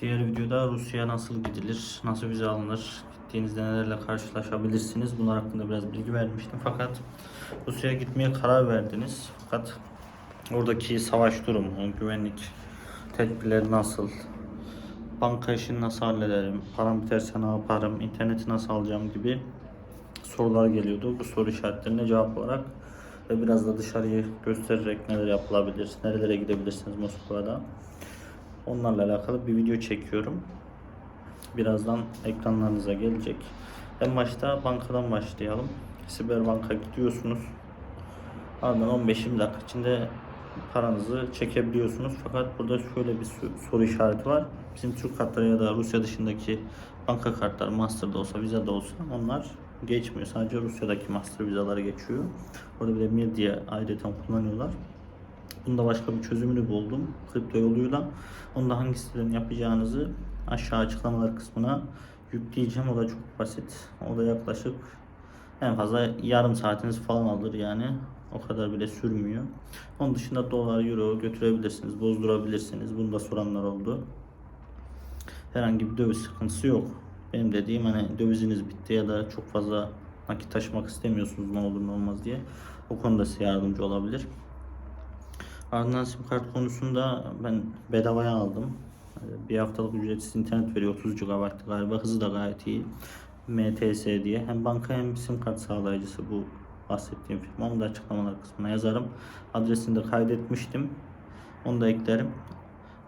Diğer videoda Rusya'ya nasıl gidilir, nasıl vize alınır, gittiğinizde nelerle karşılaşabilirsiniz bunlar hakkında biraz bilgi vermiştim. Fakat Rusya'ya gitmeye karar verdiniz. Fakat oradaki savaş durumu, güvenlik tedbirleri nasıl, banka işini nasıl hallederim, param biterse ne yaparım, interneti nasıl alacağım gibi sorular geliyordu. Bu soru işaretlerine cevap olarak ve biraz da dışarıyı göstererek neler yapılabilir, nerelere gidebilirsiniz Moskova'da. Onlarla alakalı bir video çekiyorum. Birazdan ekranlarınıza gelecek. En başta bankadan başlayalım. Siberbank'a gidiyorsunuz. Ardından 15-20 dakika içinde paranızı çekebiliyorsunuz. Fakat burada şöyle bir sor- soru işareti var. Bizim Türk kartları ya da Rusya dışındaki banka kartları Master'da olsa, Visa'da olsa onlar geçmiyor. Sadece Rusya'daki Master vizaları geçiyor. Orada bir de Mir diye ayrıca kullanıyorlar. Bunda başka bir çözümünü buldum. Kripto yoluyla. Onu da hangi siteden yapacağınızı aşağı açıklamalar kısmına yükleyeceğim. O da çok basit. O da yaklaşık en fazla yarım saatiniz falan alır yani. O kadar bile sürmüyor. Onun dışında dolar, euro götürebilirsiniz, bozdurabilirsiniz. Bunu da soranlar oldu. Herhangi bir döviz sıkıntısı yok. Benim dediğim hani döviziniz bitti ya da çok fazla nakit taşımak istemiyorsunuz ne olur ne olmaz diye. O konuda size yardımcı olabilir. Ardından sim kart konusunda ben bedavaya aldım. Ee, Bir haftalık ücretsiz internet veriyor 30 GB galiba. Hızı da gayet iyi. MTS diye. Hem banka hem sim kart sağlayıcısı bu bahsettiğim firma. Onu da açıklamalar kısmına yazarım. Adresini de kaydetmiştim. Onu da eklerim.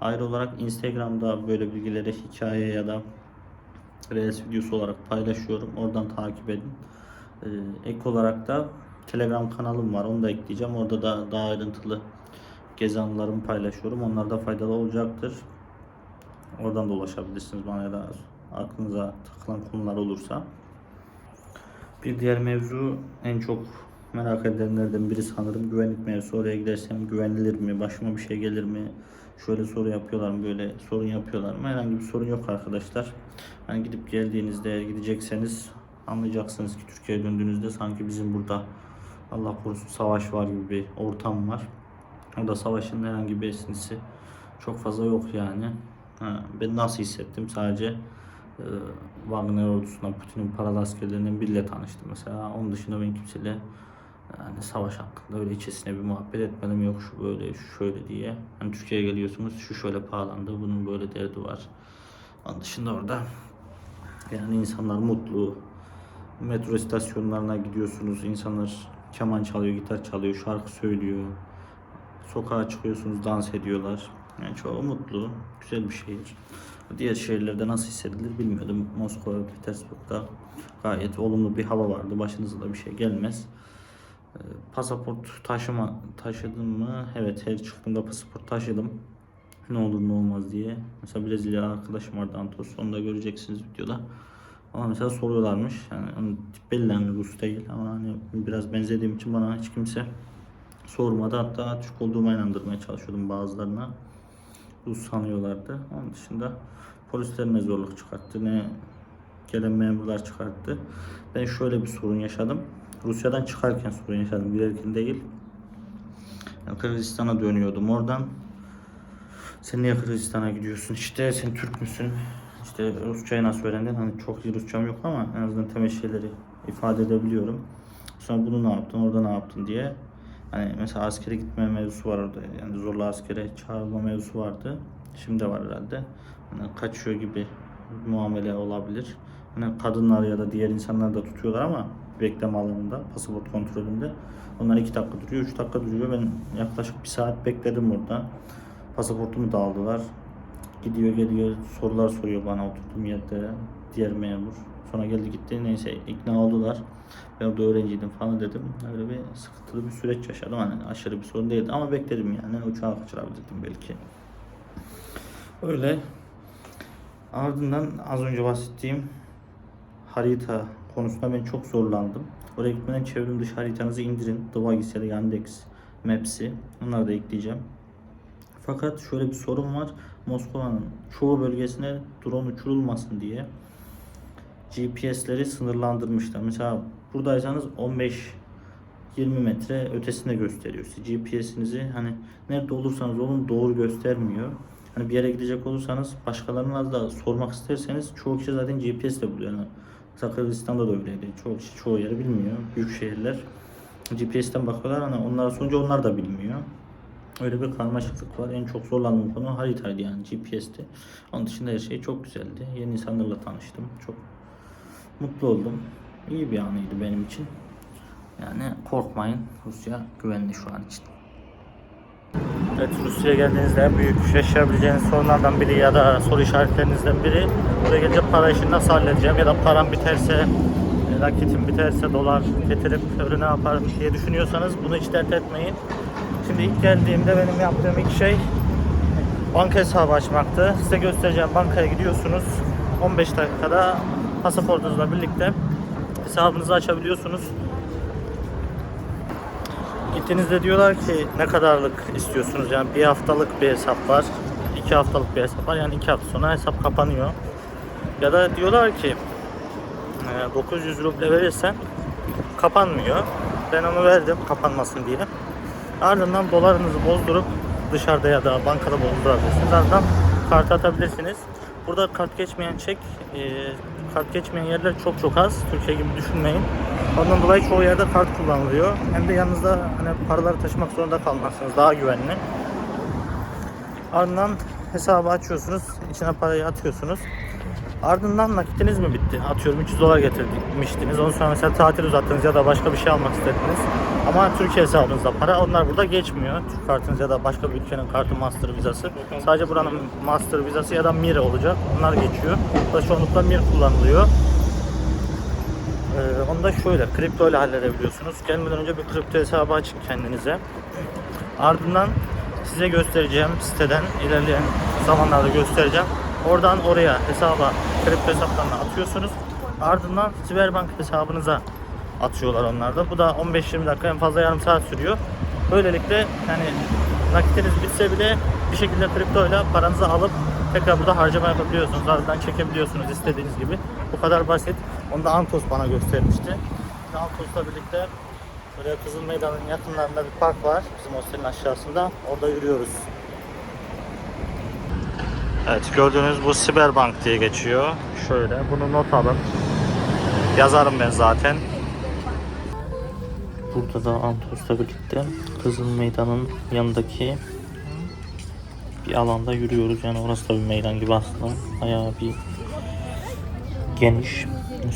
Ayrı olarak Instagram'da böyle bilgileri hikaye ya da Reels videosu olarak paylaşıyorum. Oradan takip edin. Ee, ek olarak da Telegram kanalım var. Onu da ekleyeceğim. Orada da daha ayrıntılı gezi anılarımı paylaşıyorum. Onlar da faydalı olacaktır. Oradan da ulaşabilirsiniz bana ya da aklınıza takılan konular olursa. Bir diğer mevzu en çok merak edilenlerden biri sanırım güvenlik mevzusu. Oraya gidersem güvenilir mi? Başıma bir şey gelir mi? Şöyle soru yapıyorlar mı? Böyle sorun yapıyorlar mı? Herhangi bir sorun yok arkadaşlar. Hani gidip geldiğinizde eğer gidecekseniz anlayacaksınız ki Türkiye'ye döndüğünüzde sanki bizim burada Allah korusun savaş var gibi bir ortam var. Orada savaşın herhangi bir esintisi çok fazla yok yani. Ha, ben nasıl hissettim? Sadece e, Wagner ordusuna, Putin'in paralı askerlerinden biriyle tanıştım mesela. Onun dışında ben kimseyle yani savaş hakkında öyle içesine bir muhabbet etmedim. Yok şu böyle, şu şöyle diye. Hani Türkiye'ye geliyorsunuz, şu şöyle pahalandı, bunun böyle derdi var. Onun dışında orada yani insanlar mutlu. Metro istasyonlarına gidiyorsunuz, insanlar keman çalıyor, gitar çalıyor, şarkı söylüyor. Sokağa çıkıyorsunuz, dans ediyorlar. Yani çoğu mutlu, güzel bir şehir. Diğer şehirlerde nasıl hissedilir bilmiyordum. Moskova, Petersburg'da gayet olumlu bir hava vardı. Başınıza da bir şey gelmez. Ee, Pasaport taşıma taşıdım mı? Evet her çıktığımda pasaport taşıdım. Ne olur ne olmaz diye. Mesela Brezilya arkadaşım vardı Antos. Onu da göreceksiniz videoda. Ama mesela soruyorlarmış. Yani tip belli yani Rus değil ama hani biraz benzediğim için bana hiç kimse sormadı. Hatta Türk olduğuma inandırmaya çalışıyordum bazılarına. Rus sanıyorlardı. Onun dışında polisler ne zorluk çıkarttı ne gelen memurlar çıkarttı. Ben şöyle bir sorun yaşadım. Rusya'dan çıkarken sorun yaşadım. Girerken değil. Yani Kırgızistan'a dönüyordum oradan. Sen niye Kırgızistan'a gidiyorsun? İşte sen Türk müsün? İşte Rusçayı nasıl öğrendin? Hani çok iyi Rusçam yok ama en azından temel şeyleri ifade edebiliyorum. Sonra bunu ne yaptın, orada ne yaptın diye. Hani mesela askere gitme mevzusu var orada. Yani zorla askere çağrılma mevzusu vardı. Şimdi var herhalde. Hani kaçıyor gibi muamele olabilir. Hani kadınlar ya da diğer insanlar da tutuyorlar ama bekleme alanında, pasaport kontrolünde. Onlar iki dakika duruyor, üç dakika duruyor. Ben yaklaşık bir saat bekledim orada. Pasaportumu da aldılar. Gidiyor geliyor sorular soruyor bana oturduğum yerde diğer memur. Sonra geldi gitti neyse ikna oldular. Ben orada öğrenciydim falan dedim. Öyle bir sıkıntılı bir süreç yaşadım. Hani aşırı bir sorun değildi ama bekledim yani. Uçağı kaçırabilirdim belki. Öyle. Ardından az önce bahsettiğim harita konusunda ben çok zorlandım. Oraya gitmeden çevrim dışı haritanızı indirin. Dvagis ya da Yandex Maps'i. Onları da ekleyeceğim. Fakat şöyle bir sorun var. Moskova'nın çoğu bölgesine drone uçurulmasın diye GPS'leri sınırlandırmışlar. Mesela buradaysanız 15 20 metre ötesinde gösteriyor. Siz GPS'inizi hani nerede olursanız olun doğru göstermiyor. Hani bir yere gidecek olursanız başkalarına da sormak isterseniz çoğu kişi zaten GPS de buluyor. Yani mesela da öyleydi. Çoğu kişi çoğu yeri bilmiyor. Büyük şehirler GPS'ten bakıyorlar hani onlara sorunca onlar da bilmiyor. Öyle bir karmaşıklık var. En çok zorlandığım konu haritaydı yani GPS'ti. Onun dışında her şey çok güzeldi. Yeni insanlarla tanıştım. Çok mutlu oldum. İyi bir anıydı benim için. Yani korkmayın. Rusya güvenli şu an için. Evet Rusya'ya geldiğinizde en büyük yaşayabileceğiniz sorunlardan biri ya da soru işaretlerinizden biri buraya gelince para işini nasıl halledeceğim ya da param biterse e, nakitim biterse dolar getirip öyle ne yaparım diye düşünüyorsanız bunu hiç dert etmeyin. Şimdi ilk geldiğimde benim yaptığım ilk şey banka hesabı açmaktı. Size göstereceğim bankaya gidiyorsunuz. 15 dakikada pasaportunuzla birlikte hesabınızı açabiliyorsunuz. Gittiğinizde diyorlar ki ne kadarlık istiyorsunuz yani bir haftalık bir hesap var, iki haftalık bir hesap var yani iki hafta sonra hesap kapanıyor. Ya da diyorlar ki e, 900 ruble verirsen kapanmıyor. Ben onu verdim kapanmasın diye. Ardından dolarınızı bozdurup dışarıda ya da bankada bozdurabilirsiniz. Ardından kart atabilirsiniz. Burada kart geçmeyen çek, e, kart geçmeyen yerler çok çok az. Türkiye gibi düşünmeyin. Ondan dolayı çoğu yerde kart kullanılıyor. Hem de yanınızda hani paraları taşımak zorunda kalmazsınız. Daha güvenli. Ardından hesabı açıyorsunuz. içine parayı atıyorsunuz. Ardından nakitiniz mi bitti? Atıyorum 300 dolar getirmiştiniz. Ondan sonra mesela tatil uzattınız ya da başka bir şey almak istediniz. Ama Türkiye hesabınızda para onlar burada geçmiyor. Türk kartınız ya da başka bir ülkenin kartı master vizası. Sadece buranın master vizası ya da Mir olacak. Onlar geçiyor. Burada çoğunlukla Mir kullanılıyor. Ee, onu da şöyle kripto ile halledebiliyorsunuz. Gelmeden önce bir kripto hesabı açın kendinize. Ardından size göstereceğim siteden ilerleyen zamanlarda göstereceğim. Oradan oraya hesaba kripto hesaplarını atıyorsunuz. Ardından Siberbank hesabınıza atıyorlar onlar da. Bu da 15-20 dakika en fazla yarım saat sürüyor. Böylelikle yani nakitiniz bitse bile bir şekilde kripto ile paranızı alıp tekrar burada harcama yapabiliyorsunuz. Ardından çekebiliyorsunuz istediğiniz gibi. Bu kadar basit. Onu da Antos bana göstermişti. Antos'la birlikte böyle Kızıl Meydan'ın yakınlarında bir park var. Bizim hostelin aşağısında. Orada yürüyoruz. Evet gördüğünüz bu Siberbank diye geçiyor. Şöyle bunu not alın. Yazarım ben zaten. Burada da Antos'la birlikte Kızıl Meydan'ın yanındaki bir alanda yürüyoruz. Yani orası da bir meydan gibi aslında. Bayağı bir geniş.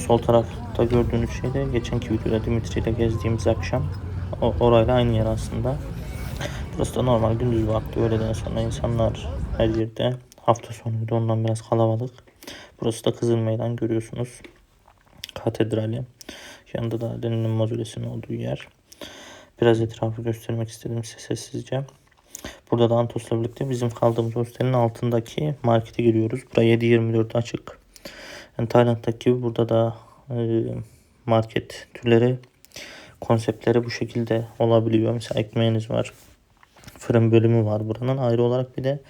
Sol tarafta gördüğünüz şey de geçenki videoda Dimitri ile gezdiğimiz akşam. O, orayla aynı yer aslında. Burası da normal gündüz vakti öğleden sonra insanlar her yerde. Hafta sonuydu ondan biraz kalabalık. Burası da Kızıl Meydan görüyorsunuz. Katedrali. Yanında da Lenin'in mausolesinin olduğu yer. Biraz etrafı göstermek istedim size sessizce. Burada da Antos'la birlikte bizim kaldığımız hostelin altındaki markete giriyoruz. Burası 7-24 açık. Yani Tayland'daki gibi burada da e, market türleri, konseptleri bu şekilde olabiliyor. Mesela ekmeğiniz var. Fırın bölümü var buranın. Ayrı olarak bir de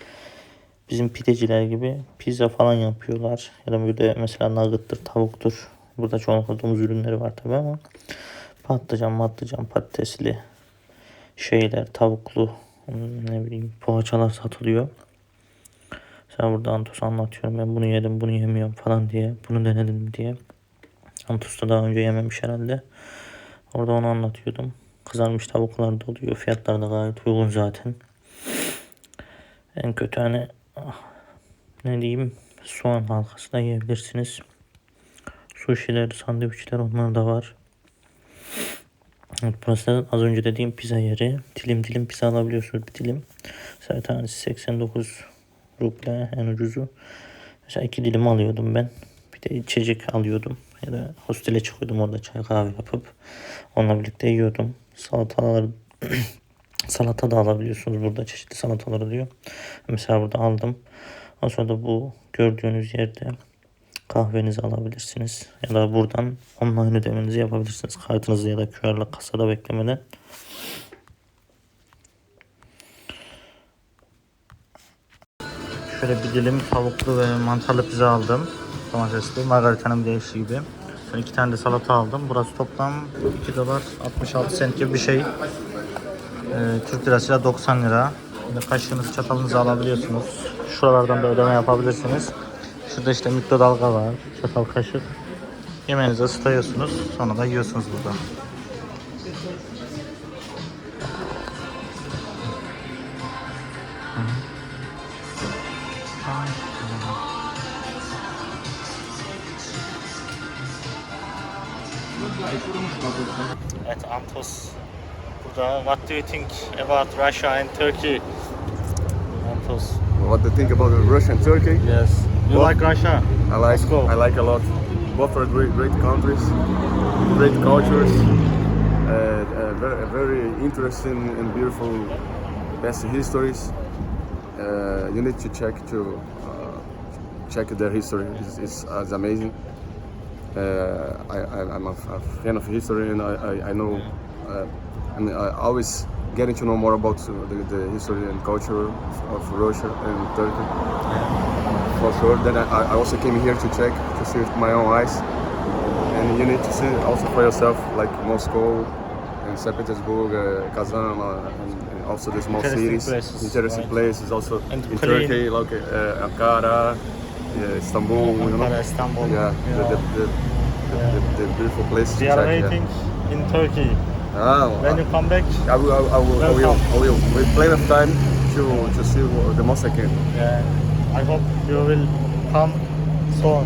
bizim pideciler gibi pizza falan yapıyorlar. Ya da böyle mesela nugget'tır, tavuktur. Burada çoğunlukla domuz ürünleri var tabi ama patlıcan, matlıcan, patatesli şeyler, tavuklu ne bileyim poğaçalar satılıyor. Sen burada Antos anlatıyorum ben bunu yedim bunu yemiyorum falan diye. Bunu denedim diye. Antos'ta daha önce yememiş herhalde. Orada onu anlatıyordum. Kızarmış tavuklar da oluyor. Fiyatlar da gayet uygun zaten. En kötü hani ah, ne diyeyim soğan halkası da yiyebilirsiniz. Sushi'ler, sandviçler onlar da var. Evet, burası az önce dediğim pizza yeri. Dilim dilim pizza alabiliyorsunuz bir dilim. Mesela tanesi 89 ruble en ucuzu. Mesela iki dilim alıyordum ben. Bir de içecek alıyordum. Ya da hostele çıkıyordum orada çay kahve yapıp. Onunla birlikte yiyordum. Salatalar salata da alabiliyorsunuz burada çeşitli salataları diyor. Mesela burada aldım. Ondan sonra da bu gördüğünüz yerde kahvenizi alabilirsiniz. Ya da buradan online ödemenizi yapabilirsiniz. Kartınızı ya da QR'la kasada beklemeden. Şöyle bir dilim tavuklu ve mantarlı pizza aldım. Domatesli, margarita'nın değişi gibi. Şöyle iki tane de salata aldım. Burası toplam 2 dolar 66 sent gibi bir şey. Ee, Türk lirasıyla 90 lira. Şimdi kaşığınızı çatalınızı alabiliyorsunuz. Şuralardan da ödeme yapabilirsiniz. Şurada işte mikrodalga var. Çatal kaşık. Yemeğinizi ısıtıyorsunuz. Sonra da yiyorsunuz burada. Evet Antos burada What do you think about Russia and Turkey? Antos. What do you think about Russia and Turkey? Yes. You What? like Russia? I like Moscow. I like a lot. Both are great, great countries, great cultures, uh, uh, very, very interesting and beautiful past histories. Uh, you need to check to uh, check their history. It's, it's, it's amazing. Uh, I, I, I'm a, a fan of history, and I, I, I know. Uh, I mean, I always getting to know more about the, the history and culture of, of Russia and Turkey for sure. Then I, I also came here to check to see with my own eyes, and you need to see also for yourself, like Moscow and St. Petersburg, uh, Kazan, uh, and, and also the small cities, places, interesting right. places. Also And in clean. Turkey, like uh, Ankara, yeah, Istanbul, you know. Istanbul. Yeah, Yeah. The, the, the, the, the, the beautiful places We are waiting in Turkey. Yeah. Ah, When you come back, I will, I will, I will, I will, Welcome. I will. With plenty of time to to see the most I can. yeah, I hope you will come soon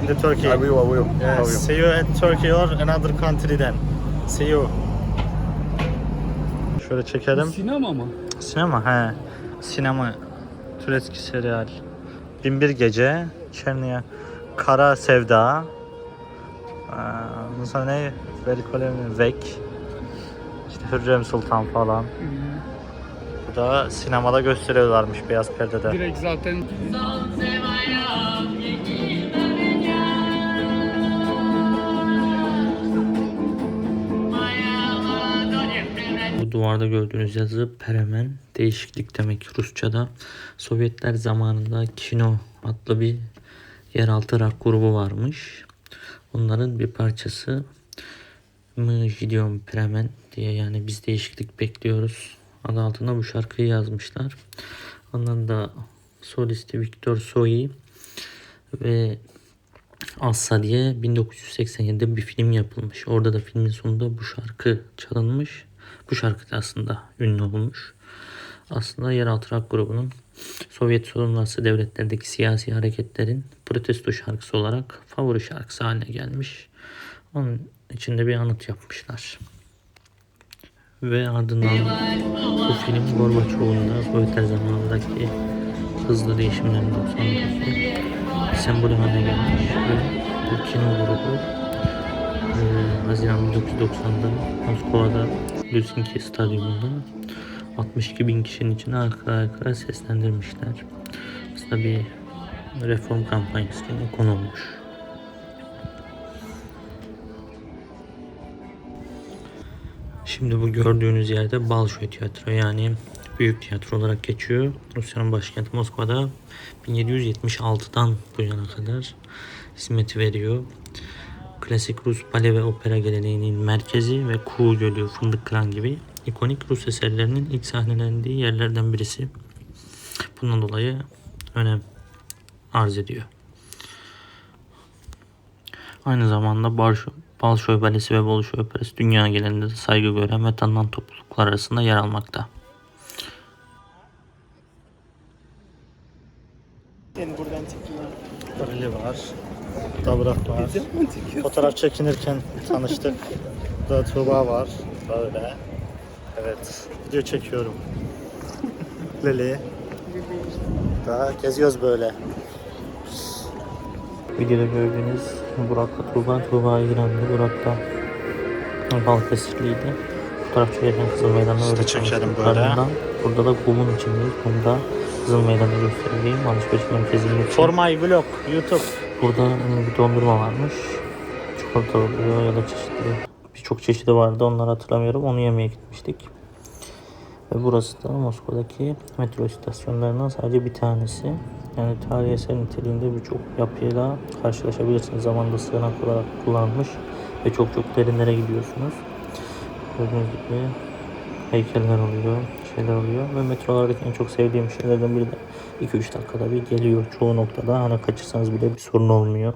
in the Turkey. I will, I will, I Yes, will. see you at Turkey or another country then. See you. Şöyle çekelim. Sinema mı? Sinema he. Sinema. Türeski serial. Binbir Gece. Çerniye. Kara Sevda. Ee, sonra ne? Velikolemi Vek. İşte Hürrem Sultan falan. Bu da sinemada gösteriyorlarmış beyaz perdede. Direkt zaten Bu duvarda gördüğünüz yazı Peremen. Değişiklik demek Rusça'da. Sovyetler zamanında Kino adlı bir yeraltı rock grubu varmış. Onların bir parçası mı gidiyorum Peremen diye yani biz değişiklik bekliyoruz. Adı altında bu şarkıyı yazmışlar. Ondan da solisti Viktor Soi ve Assa diye 1987'de bir film yapılmış. Orada da filmin sonunda bu şarkı çalınmış. Bu şarkı da aslında ünlü olmuş. Aslında yeraltı rock grubunun Sovyet sonrası devletlerdeki siyasi hareketlerin protesto şarkısı olarak favori şarkısı haline gelmiş. Onun içinde bir anıt yapmışlar. Ve ardından bu film Gorbaçov'un Sovyetler zamanındaki hızlı değişimlerinden sonraki sembolü haline gelmiş ve bu kino grubu e, Haziran 1990'da Moskova'da Lüsinki Stadyumunda 62 bin kişinin içine arka arkaya seslendirmişler. Aslında bir reform kampanyası gibi konu olmuş. Şimdi bu gördüğünüz yerde Balşoy Tiyatro yani büyük tiyatro olarak geçiyor. Rusya'nın başkenti Moskova'da 1776'dan bu yana kadar hizmet veriyor. Klasik Rus bale ve opera geleneğinin merkezi ve Kuğu Gölü, Fındık Kıran gibi ikonik Rus eserlerinin ilk sahnelendiği yerlerden birisi. Bundan dolayı önem arz ediyor. Aynı zamanda Balşoy, Balşoy Balesi ve Bolşoy Operası dünya genelinde de saygı gören ve tanınan topluluklar arasında yer almakta. Seni buradan. Barili var. Dabrak var. Fotoğraf çekinirken tanıştık. Burada Tuğba var. Böyle. Evet. Video çekiyorum. Lili. Daha geziyoruz böyle. Videoda gördüğünüz Burak'la Tuğba. Tuğba İranlı. Burak da Balıkesirliydi. Fotoğraf çekerken Kızıl Meydan'da öyle çekelim böyle. Burada da kumun içindeyiz. Kumda Kızıl Meydan'da gösterdiğim alışveriş merkezinin For my vlog, YouTube. Burada e, bir dondurma varmış. Çikolata oluyor ya da çeşitli birçok çeşidi vardı onları hatırlamıyorum. Onu yemeye gitmiştik. Ve burası da Moskova'daki metro istasyonlarından sadece bir tanesi. Yani tarihi eser niteliğinde birçok yapıyla karşılaşabilirsiniz. Zamanında sığınak olarak kullanılmış ve çok çok derinlere gidiyorsunuz. Gördüğünüz gibi heykeller oluyor. şeyler oluyor. Ve metrolardaki en çok sevdiğim şeylerden biri de 2-3 dakikada bir geliyor çoğu noktada. Hani kaçırsanız bile bir sorun olmuyor.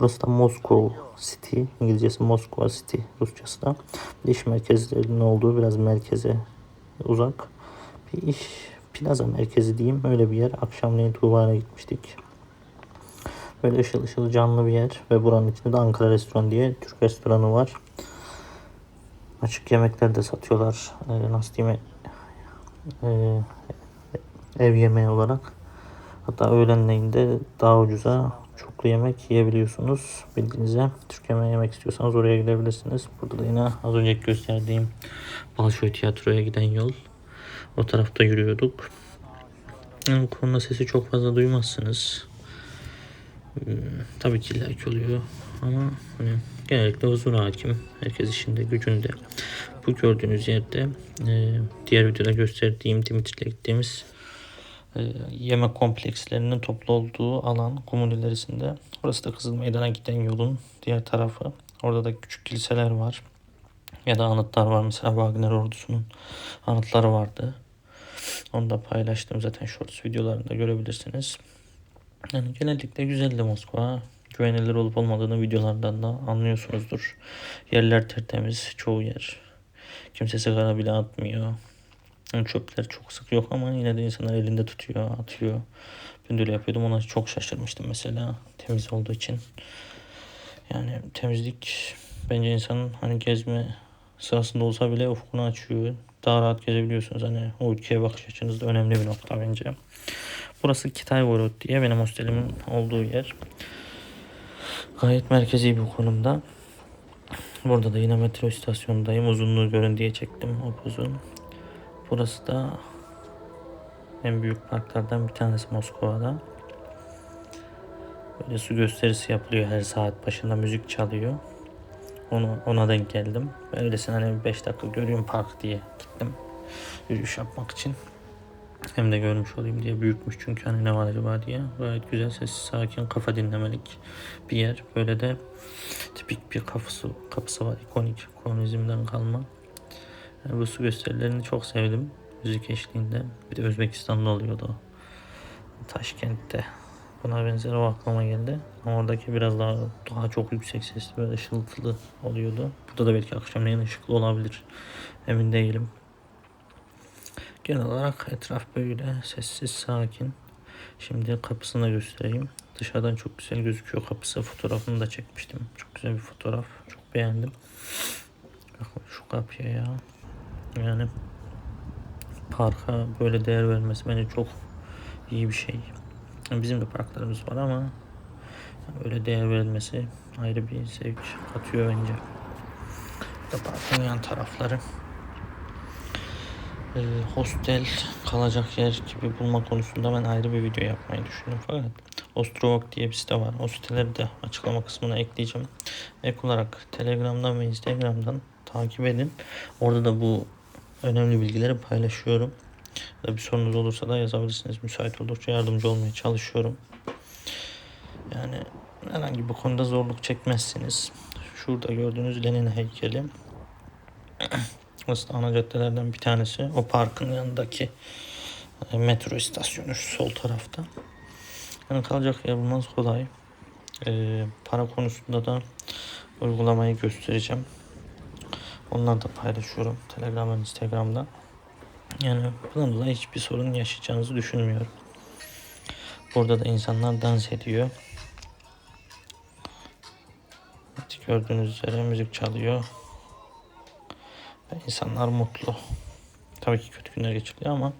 Burası da Moskova City. İngilizcesi Moskova City. Rusçası da. Bir iş merkezlerinin olduğu biraz merkeze uzak. Bir iş plaza merkezi diyeyim. Öyle bir yer. Akşamleyin Tuğba'ya gitmiştik. Böyle ışıl ışıl canlı bir yer. Ve buranın içinde de Ankara Restoran diye Türk restoranı var. Açık yemekler de satıyorlar. Ee, nasıl diyeyim? Ee, ev yemeği olarak. Hatta öğlenleyin de daha ucuza çoklu yemek yiyebiliyorsunuz. Bildiğinizde Türk yemeği yemek istiyorsanız oraya gidebilirsiniz. Burada da yine az önce gösterdiğim Balşoy Tiyatro'ya giden yol. O tarafta yürüyorduk. Yani korna sesi çok fazla duymazsınız. Hmm, tabii ki illaki oluyor ama hani genellikle huzur hakim. Herkes işinde gücünde. Bu gördüğünüz yerde e, diğer videoda gösterdiğim Dimitри'yle gittiğimiz e, yemek komplekslerinin toplu olduğu alan Kumun ilerisinde. Burası da Kızıl Meydan'a giden yolun diğer tarafı. Orada da küçük kiliseler var. Ya da anıtlar var. Mesela Wagner ordusunun anıtları vardı. Onu da paylaştım zaten shorts videolarında görebilirsiniz. Yani genellikle güzeldi Moskova. Güvenilir olup olmadığını videolardan da anlıyorsunuzdur. Yerler tertemiz, çoğu yer. Kimse sigara bile atmıyor. Yani çöpler çok sık yok ama yine de insanlar elinde tutuyor, atıyor. Ben de öyle yapıyordum. Ona çok şaşırmıştım mesela. Temiz olduğu için. Yani temizlik bence insanın hani gezme sırasında olsa bile ufkunu açıyor. Daha rahat gezebiliyorsunuz. Hani o ülkeye bakış açınız da önemli bir nokta bence. Burası Kitay Vorot diye benim hostelimin olduğu yer. Gayet merkezi bir konumda. Burada da yine metro istasyonundayım. Uzunluğu görün diye çektim. Upuzun. Burası da en büyük parklardan bir tanesi Moskova'da. Böyle su gösterisi yapılıyor her saat başında müzik çalıyor. Onu ona denk geldim. Öylesine hani 5 dakika görüyorum park diye gittim. Yürüyüş yapmak için. Hem de görmüş olayım diye büyükmüş çünkü hani ne var acaba diye. Gayet güzel sessiz sakin kafa dinlemelik bir yer. Böyle de tipik bir kapısı, kapısı var ikonik komünizmden kalma. Yani bu su gösterilerini çok sevdim. Müzik eşliğinde. Bir de Özbekistan'da oluyordu o. Taşkent'te. Buna benzer o aklıma geldi. Ama oradaki biraz daha daha çok yüksek sesli böyle ışıltılı oluyordu. Burada da belki akşamleyin ışıklı olabilir. Emin değilim. Genel olarak etraf böyle sessiz sakin. Şimdi kapısını göstereyim. Dışarıdan çok güzel gözüküyor kapısı. Fotoğrafını da çekmiştim. Çok güzel bir fotoğraf. Çok beğendim. Bakın şu kapıya ya. Yani parka böyle değer vermesi bence çok iyi bir şey. Bizim de parklarımız var ama böyle değer verilmesi ayrı bir zevk katıyor bence. Da parkın yan tarafları. Ee, hostel kalacak yer gibi bulma konusunda ben ayrı bir video yapmayı düşündüm fakat Ostrovok diye bir site var. O siteleri de açıklama kısmına ekleyeceğim. Ek olarak Telegram'dan ve Instagram'dan takip edin. Orada da bu önemli bilgileri paylaşıyorum. Da bir sorunuz olursa da yazabilirsiniz. Müsait oldukça yardımcı olmaya çalışıyorum. Yani herhangi bir konuda zorluk çekmezsiniz. Şurada gördüğünüz Lenin heykeli. Burası da ana caddelerden bir tanesi. O parkın yanındaki e, metro istasyonu şu sol tarafta. Yani kalacak yer bulmanız kolay. Ee, para konusunda da uygulamayı göstereceğim. Onları da paylaşıyorum Telegram ve Instagram'da. Yani bundan dolayı hiçbir sorun yaşayacağınızı düşünmüyorum. Burada da insanlar dans ediyor. Gördüğünüz üzere müzik çalıyor. Ve insanlar mutlu. Tabii ki kötü günler geçiriyor ama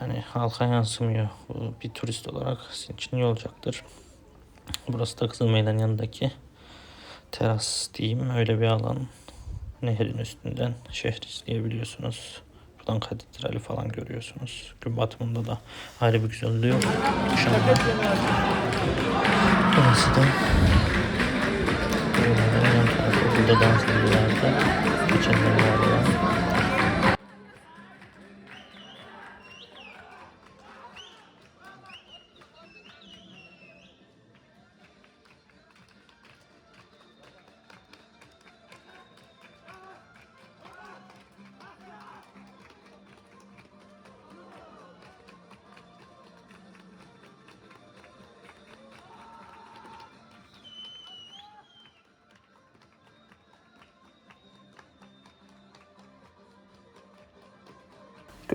yani halka yansımıyor. Bu bir turist olarak sizin için iyi olacaktır. Burası da Kızıl Meydan yanındaki teras diyeyim öyle bir alan. Nehrin üstünden şehri izleyebiliyorsunuz. Buradan katedrali falan görüyorsunuz. Gün batımında da ayrı bir güzelliği yok. Akşamda. Burası da. Burada dans ediyorlardı. Geçenler vardı.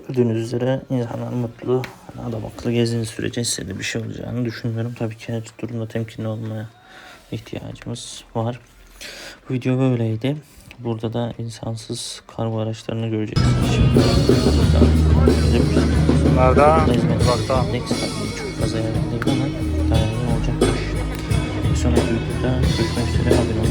Gördüğünüz üzere insanlar mutlu, adam akıllı gezdiğiniz sürece size bir şey olacağını düşünmüyorum. Tabii ki her durumda temkinli olmaya ihtiyacımız var. Bu video böyleydi. Burada da insansız kargo araçlarını göreceksiniz. Hizmet uzakta. Next çok fazla yerindeyim ama dayanıyor olacakmış. Bir sonraki videoda görüşmek üzere. Haberiniz